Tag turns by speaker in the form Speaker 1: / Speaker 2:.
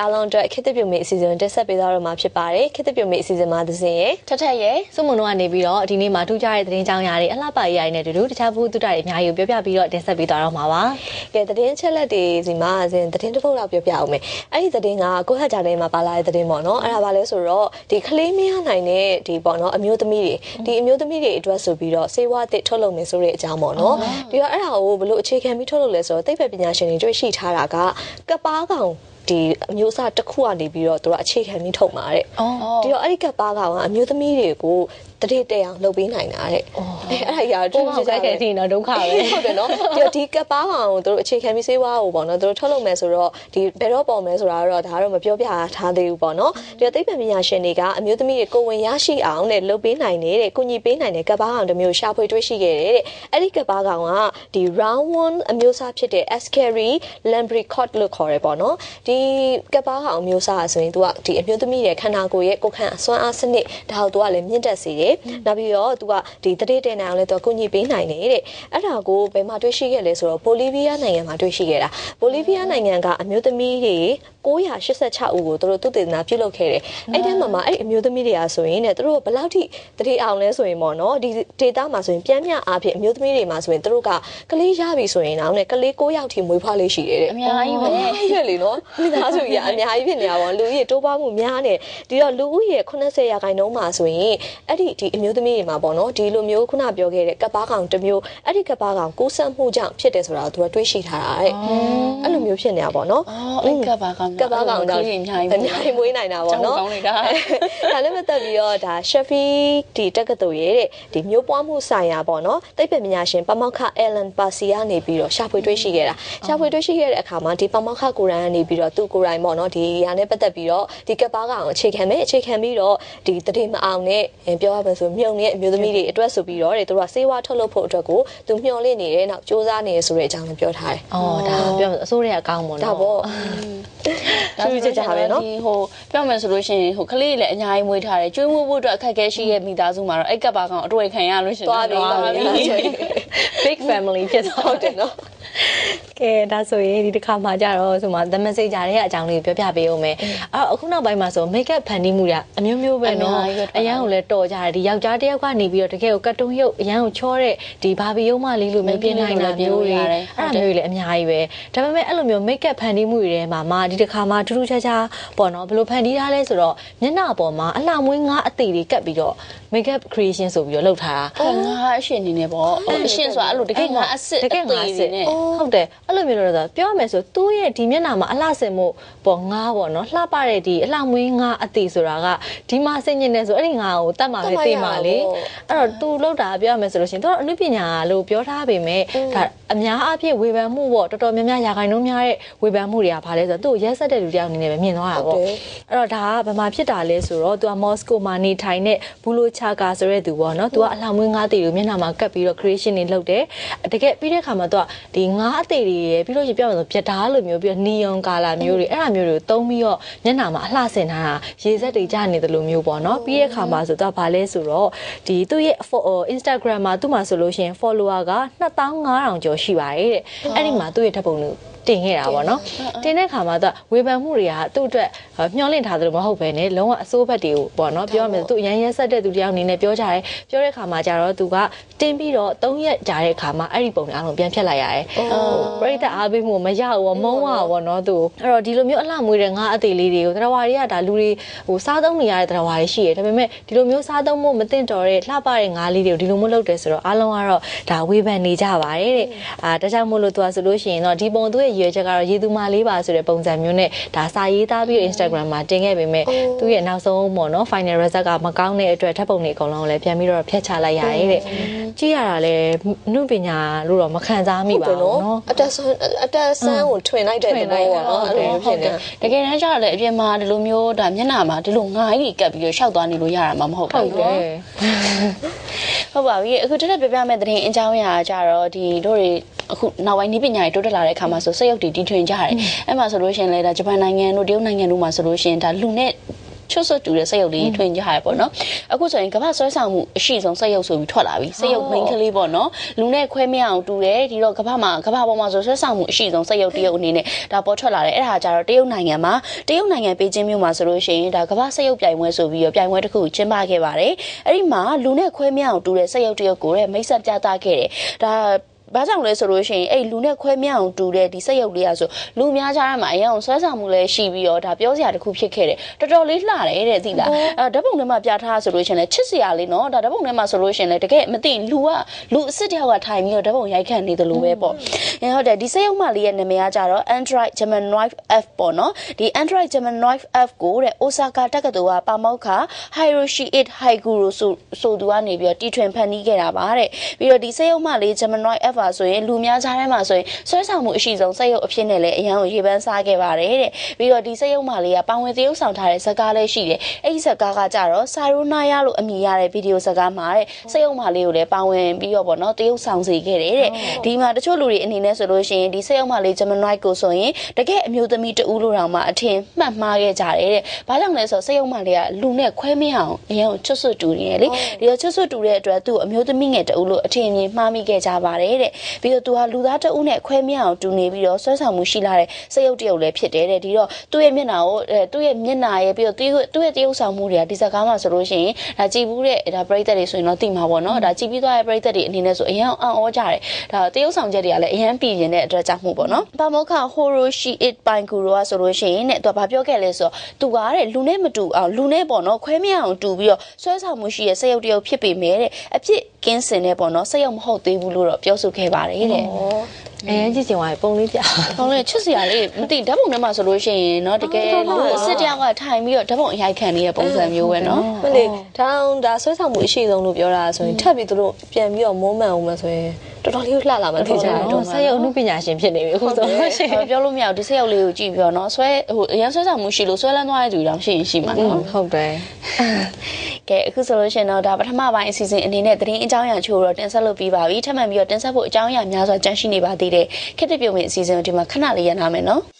Speaker 1: အားလုံးအတွက်ခေတ်သစ်ပြုံမေအစီအစဉ်တက်ဆက်ပေးသွားတော့မှာဖြစ်ပါတယ်ခေတ်သစ်ပြုံမေအစီအစဉ်မှာသစဉ်ရဲ့
Speaker 2: ထက်ထက်ရဲ့စုမုံတို့ကနေပြီးတော့ဒီနေ့မှာထူးခြားတဲ့သတင်းကြောင်းရာတွေအလှပရေးရိုင်းနဲ့တူတူတခြားဘူးတုတ္တတွေအများကြီးကိုပြောပြပြီးတော့တင်ဆက်ပေးသွားတော့မှာပါ
Speaker 1: ကဲသတင်းချက်လက်တွေစီမှာအစဉ်သတင်းတစ်ပုဒ်လောက်ပြောပြအောင်မယ်အဲ့ဒီသတင်းကကိုဟတ်ဂျာထဲမှာပါလာတဲ့သတင်းပေါ့နော်အဲ့ဒါပါလဲဆိုတော့ဒီကလေးမရနိုင်တဲ့ဒီပေါ့နော်အမျိုးသမီးတွေဒီအမျိုးသမီးတွေအတွက်ဆိုပြီးတော့စေဝါတစ်ထုတ်လုပ်မယ်ဆိုတဲ့အကြောင်းပေါ့နော်ဒီတော့အဲ့ဒါကိုဘလို့အခြေခံပြီးထုတ်လုပ်လဲဆိုတော့သိပ္ပံပညာရှင်တွေတွေ့ရှိထားတာကကပ်ပါကောင် ဒီအမျိုးအစားတစ်ခုကနေပြီးတော့သူကအခြေခံပြီးထုတ်မှာတဲ့
Speaker 2: အော်
Speaker 1: ဒီတော့အဲ့ဒီကပ်ပါကောင်ကအမျိုးသမီးတွေကို တတိတရအောင်လုပ်ပေးနိုင်တာတဲ့အဲအဲ့ဒါကြီး
Speaker 2: ကိုမောင်ကြိုက်ခဲ့တင်တော့ဒုက္ခပဲ
Speaker 1: ဟုတ်တယ်နော်ဒီတော့ဒီကပ်ပါကောင်ကိုသူတို့အခြေခံပြီးစေးဝါးကိုပေါ့နော်သူတို့ထုတ်လုပ်မယ်ဆိုတော့ဒီဘယ်တော့ပေါ်မယ်ဆိုတာတော့ဒါတော့မပြောပြထားသေးဘူးပေါ့နော်ဒီတော့သိပ္ပံပညာရှင်တွေကအမျိုးသမီးတွေကိုယ်ဝင်ရရှိအောင်တဲ့လုပ်ပေးနိုင်နေတဲ့ကုညီပေးနိုင်တဲ့ကပ်ပါကောင်တစ်မျိုးရှာဖွေတွေ့ရှိခဲ့တယ်တဲ့အဲ့ဒီကပ်ပါကောင်ကဒီ round one အမျိုးအစားဖြစ်တဲ့ Ascari lambricot လို့ခေါ်တယ်ပေါ့နော်ဒီကပ်ပါကောင်အမျိုးအစားဆိုရင်သူကဒီအမျိုးသမီးရဲ့ခန္ဓာကိုယ်ရဲ့ကိုယ်ခံအစွမ်းအားစနစ်ဒါကိုသူကလည်းမြင့်တက်စေတယ်နောက်ပြီးတော့သူကဒီတတိတင်နိုင်အောင်လည်းသူကကုညီပေးနိုင်တယ်တဲ့အဲ့ဒါကိုဘယ်မှာတွေ့ရှိခဲ့လဲဆိုတော့ဘိုလီးဗီးယားနိုင်ငံမှာတွေ့ရှိခဲ့တာဘိုလီးဗီးယားနိုင်ငံကအမျိုးသမီးတွေ986ဦးကိုသူတို့သူတေသနာပြုလုပ်ခဲ့တယ်အဲ့ဒီမှာမှအဲ့ဒီအမျိုးသမီးတွေကဆိုရင်တဲ့သူတို့ဘယ်လောက်ထိတတိအောင်လဲဆိုရင်ပေါ့နော်ဒီဒေတာမှာဆိုရင်ပြန်ပြအားဖြင့်အမျိုးသမီးတွေမှာဆိုရင်သူတို့ကကလေးရပြီဆိုရင်တော့နဲ့ကလေး9ယောက်ထိမွေးဖွားလေးရှိတယ်တဲ့
Speaker 2: အများကြီးပဲ
Speaker 1: အများကြီးပဲလေနော်မိသားစုကြီးအများကြီးဖြစ်နေတာပေါ့လူကြီးတိုးပွားမှုများနေဒီတော့လူဦးရေ80ရာခိုင်နှုန်းမှာဆိုရင်အဲ့ဒီဒီအမျိုးသမီးတွေမှာပေါ့နော်ဒီလိုမျိုးခုနပြောခဲ့တဲ့ကပ်ပါကောင်တစ်မျိုးအဲ့ဒီကပ်ပါကောင်ကူးစက်မှုကြောင့်ဖြစ်တယ်ဆိုတာကိုသူကတွေးရှိထားတာတဲ့အဲ့လိုမျိုးဖြစ်နေတာပေါ့နော်
Speaker 2: အော်အဲ့ကဘာကောင်
Speaker 1: ကပ်ပါကောင်ကြောင့်
Speaker 2: အများကြီး
Speaker 1: အများကြီးမွေးနိုင်တာပေါ့နော်
Speaker 2: ကောင်းနေတာ
Speaker 1: ဒါလည်းမသက်ပြီးတော့ဒါ Sheffield ဒီတက္ကသိုလ်ရဲ့တဲ့ဒီမျိုးပွားမှုဆိုင်ရာပေါ့နော်သိပ္ပံပညာရှင်ပမောက္ခ Alan Percy ကနေပြီးတော့ရှာဖွေတွေ့ရှိခဲ့တာရှာဖွေတွေ့ရှိခဲ့တဲ့အခါမှာဒီပမောက္ခကိုယ်တိုင်ကနေပြီးတော့သူကိုယ်တိုင်ပေါ့နော်ဒီဟာနဲ့ပတ်သက်ပြီးတော့ဒီကပ်ပါကောင်အခြေခံမဲ့အခြေခံပြီးတော့ဒီတတိမအောင်နဲ့ပြောရမယ်ဆိုမြုံတဲ့အမျိုးသမီးတွေအတွက်ဆိုပြီးတော့တဲ့သူကစေဝါထုတ်လုပ်ဖို့အတွက်ကိုသူမျှော်လင့်နေတယ်နောက်စူးစမ်းနေရဆိုတဲ့အကြောင်းကိုပြောထားတယ်
Speaker 2: အော်ဒါပြောအစိုးရအကောင်းပေါ့နော်
Speaker 1: ဒါပေါ့
Speaker 2: ဒါ
Speaker 1: သူ
Speaker 2: ဆို
Speaker 1: ကြကြပါပဲနော်
Speaker 2: ဒီဟိုပြောမယ်ဆိုလို့ရှိရင်ဟိုကလေးလည်းအများကြီးမွေးထားတယ်ကျွေးမွေးဖို့အတွက်အခက်အခဲရှိတဲ့မိသားစုမှာတော့အဲ့ကပ်ပါကောင်အတွေ့ခံရလို့ရှိရင်
Speaker 1: သွားပြီသွားပြီ
Speaker 2: big family ဖြစ်သွား
Speaker 1: ဟုတ်တယ်နော်
Speaker 2: ကဲဒါဆိုရင်ဒီတစ်ခါမှကြတော့ဆိုမှ the message ကြတဲ့အကြောင်းလေးကိုပြောပြပေးဦးမယ်အဲ့တော့အခုနောက်ပိုင်းမှာဆို make up ဖန်တီးမှုတွေကအမျိုးမျိုးပဲနော်
Speaker 3: အများကြီးပဲ
Speaker 2: အရန်ကိုလည်းတော်ကြတယ်ဒီယောက်ျားတစ်ယောက်ကနေပြီးတော့တကယ်ကိုကတ်တုံးရုပ်အရန်ကိုချောတဲ့ဒီဘာဘီယုံမလေးလိုမျိုးပြင်နိုင်တာမျိုးတွေ
Speaker 3: ပြင်လို့ရတယ်
Speaker 2: အဲ့ဒါမျိုးတွေလည်းအများကြီးပဲဒါပေမဲ့အဲ့လိုမျိုး make up ဖန်တီးမှုတွေထဲမှာမှဒီတစ်ခါမှထူးထူးခြားခြားပေါ့နော်ဘယ်လိုဖန်တီးထားလဲဆိုတော့မျက်နှာပေါ်မှာအလှမွေးငါးအသေးတွေကတ်ပြီးတော့ make up creation ဆိုပြီးတော့လုပ်ထားတာ
Speaker 3: ဟိုငါအရှင်အနေနဲ့ပေါ့ဟိုအရှင်ဆိုတာအဲ့လိုတကယ်ငါအစ်စ်
Speaker 2: တကယ်ငါစစ်
Speaker 3: နဲ့
Speaker 2: ဟုတ်တယ်အဲ့လိုမျိုးလို့ဆိုပြောရမယ်ဆိုသူ့ရဲ့ဒီမျက်နှာမှာအလှဆင်မှုပေါ့ငါးပေါ့နော်လှပတဲ့ဒီအလှမွေးငါးအတီဆိုတာကဒီမှာဆင်ញင်နေဆိုအဲ့ဒီငါးကိုတတ်မှာပဲသိမှာလေအဲ့တော့သူလောက်တာပြောရမယ်ဆိုလို့ရှိရင်သူတော့အနုပညာလို့ပြောထားပေမဲ့ဒါအများအပြည့်ဝေဖန်မှုပေါ့တော်တော်များများရာခိုင်နှုန်းများတဲ့ဝေဖန်မှုတွေကဘာလဲဆိုတော့သူ့ရက်ဆက်တဲ့လူတယောက်အနေနဲ့ပဲမြင်သွားတာပေါ့အဲ့တော့ဒါကဘာမှဖြစ်တာလဲဆိုတော့သူကမော်စကိုမှာနေထိုင်တဲ့ဘူလိုချာကာဆိုတဲ့သူပေါ့နော်သူကအလှမွေးငါးအတီကိုမျက်နှာမှာကပ်ပြီးတော့ creation တွေလုပ်တယ်တကယ်ပြီးတဲ့အခါမှာသူကဒီငါးအတီတွေရယ်ပြီးလို့ရှိရင်ပြောရမယ်ဆိုပြတားလိုမျိုးပြီးတော့နီယွန်ကာလာမျိုးတွေအဲ့ဒါမျိုးတွေကိုသုံးပြီးတော့မျက်နှာမှာအလှဆင်ထားတာရေစက်တွေကျနေတယ်လို့မျိုးပေါ့နော်ပြီးတဲ့အခါမှာဆို तू ကဘာလဲဆိုတော့ဒီသူ့ရဲ့ fo- ဟို Instagram မှာသူ့မှာဆိုလို့ရှိရင် follower က2500ကျော်ရှိပါတယ်တဲ့အဲ့ဒီမှာသူ့ရဲ့ဓာတ်ပုံတွေတင်ခဲ့တာပေါ့နော်တင်တဲ့ခါမှာသူကဝေဖန်မှုတွေကသူ့အတွက်မျောလင့်ထားသလိုမဟုတ်ဘဲနဲ့လုံးဝအစိုးဘက်တွေကိုပေါ့နော်ပြောရမယ်သူအရန်ရက်ဆက်တဲ့သူတယောက်အနေနဲ့ပြောကြတယ်ပြောတဲ့ခါမှာကြတော့သူကတင်ပြီးတော့၃ရက်ကြာတဲ့ခါမှာအဲ့ဒီပုံတွေအားလုံးပြန်ဖြတ်လိုက်ရတယ်ဟိုပြိတ္တအားပေးမှုမရဘူးပေါ့မုန်းပါပေါ့နော်သူအဲ့တော့ဒီလိုမျိုးအလှမွေးတဲ့ငါအသေးလေးတွေကိုတရဝါတွေကဒါလူတွေဟိုစားသုံးနေရတဲ့တရဝါတွေရှိတယ်ဒါပေမဲ့ဒီလိုမျိုးစားသုံးမှုမသင့်တော်တဲ့လှပတဲ့ငါလေးတွေကိုဒီလိုမျိုးလုပ်တယ်ဆိုတော့အားလုံးကတော့ဒါဝေဖန်နေကြပါတယ်တဲ့အာဒါကြောင့်မို့လို့သူကဆိုလို့ရှိရင်တော့ဒီပုံသူ့ရဲ့ရည်ရွယ်ချက်ကတော့ရေသူမာလေးပါဆိုတဲ့ပုံစံမျိုးနဲ့ဒါစာရေးသားပြီးတော့ Instagram မှာတင်ခဲ့ပေမဲ့သူ့ရဲ့နောက်ဆုံးပေါ့နော် final result ကမကောင်းတဲ့အတွက်ထပ်ပုံတွေအကုန်လုံးလည်းပြန်ပြီးတော့ဖျက်ချလိုက်ရတယ်တဲ့ကြည့်ရတာလည်းနုပညာလို့တော့မခံစားမိပါဘူးနော်
Speaker 1: အတက်ဆန်းအတက်ဆန်းကိုထွင်လိုက်တဲ့သဘောပေါ့နော်အဲ့လိုမျိုးဖြစ်နေ
Speaker 3: တကယ်တမ်းကျတော့လေအပြင်မှာဒီလိုမျိုးဒါမျက်နှာမှာဒီလိုငါးကြီးကပ်ပြီးတော့ရှောက်သွားနေလို့ရတာမှမဟုတ်
Speaker 2: ဟု
Speaker 3: ဘူး
Speaker 2: တ်တယ်
Speaker 3: ဟုတ်ပါပြီအခုတက်တက်ပြပြမဲ့သတင်းအကြောင်းအရာကြတော့ဒီတို့တွေအခုနောက်ပိုင်းနည်းပညာတွေတိုးတက်လာတဲ့အခါမှာဆိုစက်ရုပ်တွေတီထွင်ကြတယ်အဲ့မှာဆိုလို့ရှိရင်လေဒါဂျပန်နိုင်ငံတို့တရုတ်နိုင်ငံတို့မှာဆိုလို့ရှိရင်ဒါလူနဲ့ ချွတ်ဆွတ်တူတဲ့စက်ရုပ်လေးထွင်ကြရပေါ့နော်အခုဆိုရင်ကမ္ဘာဆွဲဆောင်မှုအရှိဆုံးစက်ရုပ်ဆိုပြီးထွက်လာပြီစက်ရုပ် main ကလေးပေါ့နော်လူနဲ့ခွဲမရအောင်တူတယ်ဒီတော့ကမ္ဘာမှာကမ္ဘာပေါ်မှာဆိုဆွဲဆောင်မှုအရှိဆုံးစက်ရုပ်တရုပ်အနေနဲ့ဒါပေါ်ထွက်လာတယ်အဲ့ဒါကြတော့တရုတ်နိုင်ငံမှာတရုတ်နိုင်ငံပေကျင်းမြို့မှာဆိုလို့ရှိရင်ဒါကမ္ဘာစက်ရုပ်ပြိုင်ပွဲဆိုပြီးတော့ပြိုင်ပွဲတစ်ခုကျင်းပခဲ့ပါတယ်အဲ့ဒီမှာလူနဲ့ခွဲမရအောင်တူတဲ့စက်ရုပ်တရုပ်ကိုတဲ့မိတ်ဆက်ပြသခဲ့တယ်ဒါ ဘာကြောင့်လဲဆိုလို့ရှိရင်အဲ့လူနဲ့ခွဲမြောင်တူတဲ့ဒီစက်ရုပ်လေးอ่ะဆိုလူများကြားထဲမှာအရင်အောင်ဆွဲဆောင်မှုလည်းရှိပြီးတော့ဒါပြောစရာတစ်ခုဖြစ်ခဲ့တယ်တော်တော်လေးလှတယ်တဲ့သိလားအဲဓာတ်ပုံထဲမှာပြထားဆိုလို့ရှိရင်လည်းချစ်စရာလေးเนาะဒါဓာတ်ပုံထဲမှာဆိုလို့ရှိရင်လည်းတကယ်မသိလူကလူအစ်စ်တယောက်ကထိုင်ပြီးတော့ဓာတ်ပုံရိုက်ခတ်နေတယ်လို့ပဲပေါ့အဲဟုတ်တယ်ဒီစက်ရုပ်မလေးရဲ့နာမည်ကကြတော့ Android Gemini F ပေါ့နော်ဒီ Android Gemini F ကိုတဲ့ Osaka တက္ကသိုလ်ကပါမောက္ခ Hiroshi It Haiguro ဆိုဆိုသူကနေပြီးတော့တီထွင်ဖန်တီးခဲ့တာပါတဲ့ပြီးတော့ဒီစက်ရုပ်မလေး Gemini F ပါဆိုရင်လူများကြားထဲမှာဆိုရင်ဆွဲဆောင်မှုအရှိဆုံးစက်ရုပ်အဖြစ်နဲ့လည်းအရန်ကိုရေပန်းစားခဲ့ပါတယ်တဲ့ပြီးတော့ဒီစက်ရုပ်မလေးကပါဝင်သရုပ်ဆောင်ထားတဲ့ဇာတ်ကားလည်းရှိတယ်အဲ့ဒီဇာတ်ကားကကြတော့စာရိုနာယာလို့အမည်ရတဲ့ဗီဒီယိုဇာတ်ကားမှာတဲ့စက်ရုပ်မလေးကိုလည်းပါဝင်ပြီးတော့ပေါ့နော်တရုပ်ဆောင်စေခဲ့တယ်တဲ့ဒီမှာတချို့လူတွေအနေနဲ့ဆိုလို့ရှိရင်ဒီစက်ရုပ်မလေး Gemini ကိုဆိုရင်တကယ်အမျိုးသမီးတဦးလို့တောင်မှအထင်မှတ်မှားခဲ့ကြတယ်တဲ့ဘာကြောင့်လဲဆိုတော့စက်ရုပ်မလေးကလူနဲ့ခွဲမရအောင်အရင်ချွတ်ဆွတ်တူနေတယ်လေဒီတော့ချွတ်ဆွတ်တူတဲ့အတွက်သူ့အမျိုးသမီးငယ်တဦးလို့အထင်မြင်မှားမိခဲ့ကြပါတယ်တဲ့ပြီးတော့သူဟာလူသားတဦးနဲ့ခွဲမရအောင်တူနေပြီးတော့ဆွဲဆောင်မှုရှိလာတဲ့စက်ရုပ်တရုပ်လည်းဖြစ်တယ်တဲ့ဒီတော့သူ့ရဲ့မျက်နှာကိုအဲသူ့ရဲ့မျက်နှာရဲ့ပြီးတော့သူ့ရဲ့သူ့ရဲ့တရုပ်ဆောင်မှုတွေကဒီဇာတ်ကားမှာဆိုလို့ရှိရင်ဒါကြည်ဘူးတဲ့ဒါပရိသတ်တွေဆိုရင်တော့သိမှာပေါ့နော်ဒါကြည်ပြီးသွားတဲ့ပရိသတ်တွေအနေနဲ့ဆိုအရန်အံ့ဩကြတယ်ဒါတရုပ်ဆောင်ချက်တွေကလည်းအရန်ပြည်ရင်တဲ့အတွက်ကြောင့်မို့ပေါ့နော်ပါမောခဟိုရိုရှိအစ်ပိုင်ကူရိုကဆိုလို့ရှိရင်တဲ့သူကဘာပြောခဲ့လဲဆိုတော့သူကတဲ့လူနဲ့မတူအောင်လူနဲ့ပေါ့နော်ခွဲမရအောင်တူပြီးတော့ဆွဲဆောင်မှုရှိရဲ့စက်ရုပ်တရုပ်ဖြစ်ပေမဲ့တဲ့အဖြစ်ကင်းစင်တဲ့ပေါ့နော်စက်ရုပ်မဟုတ်သေးဘူးလို့တော့ပြောဆိုခဲ့ပါတယ်တဲ့
Speaker 2: အဲကြည့်ချင်ပါပုံလေးပြ
Speaker 3: ။ကောင်းလေချစ်စရာလေးမသိဓာတ်ပုံထဲမှာဆိုလို့ရှိရင်เนาะတကယ်လူအစ်စ်တယောက်ကထိုင်ပြီးတော့ဓာတ်ပုံအရိုက်ခံနေတဲ့ပုံစံမျိုးပဲเนาะ
Speaker 1: မလေးဒါအောင်ဒါဆွဲဆောင်မှုအရှိဆုံးလို့ပြောတာဆိုရင်ထပ်ပြီးသူတို့ပြန်ပြီးတော့မုန်းမှန်အောင်မဆိုရင်တော်တော်လေးလှလာမှသိကြတယ်
Speaker 2: တော့ဆက်ရုပ်အမှုပညာရှင်ဖြစ်နေပြီအခုဆိုလို့ရှိရင်
Speaker 3: ။ပြောလို့မရဘူးဒီစက်ရုပ်လေးကိုကြည့်ပြီးတော့เนาะဆွဲဟိုအရန်ဆွဲဆောင်မှုရှိလို့ဆွဲလန်းသွားတဲ့သူတောင်ရှိရင်ရှိမှာเนาะ
Speaker 2: ဟုတ်တယ်
Speaker 3: ။ကဲအခုဆိုလို့ရှိရင်တော့ဒါပထမပိုင်းအစီအစဉ်အနေနဲ့သတင်းအကြောင်းအရာချို့တော့တင်ဆက်လုပ်ပြီးပါပြီ။ထပ်မံပြီးတော့တင်ဆက်ဖို့အကြောင်းအရာများစွာကြန့်ရှိနေပါသေး ပေးတဲ့ခက်တပြုံမြင့်အစီအစဉ်ကိုဒီမှာခဏလေးရနာမယ်နော်။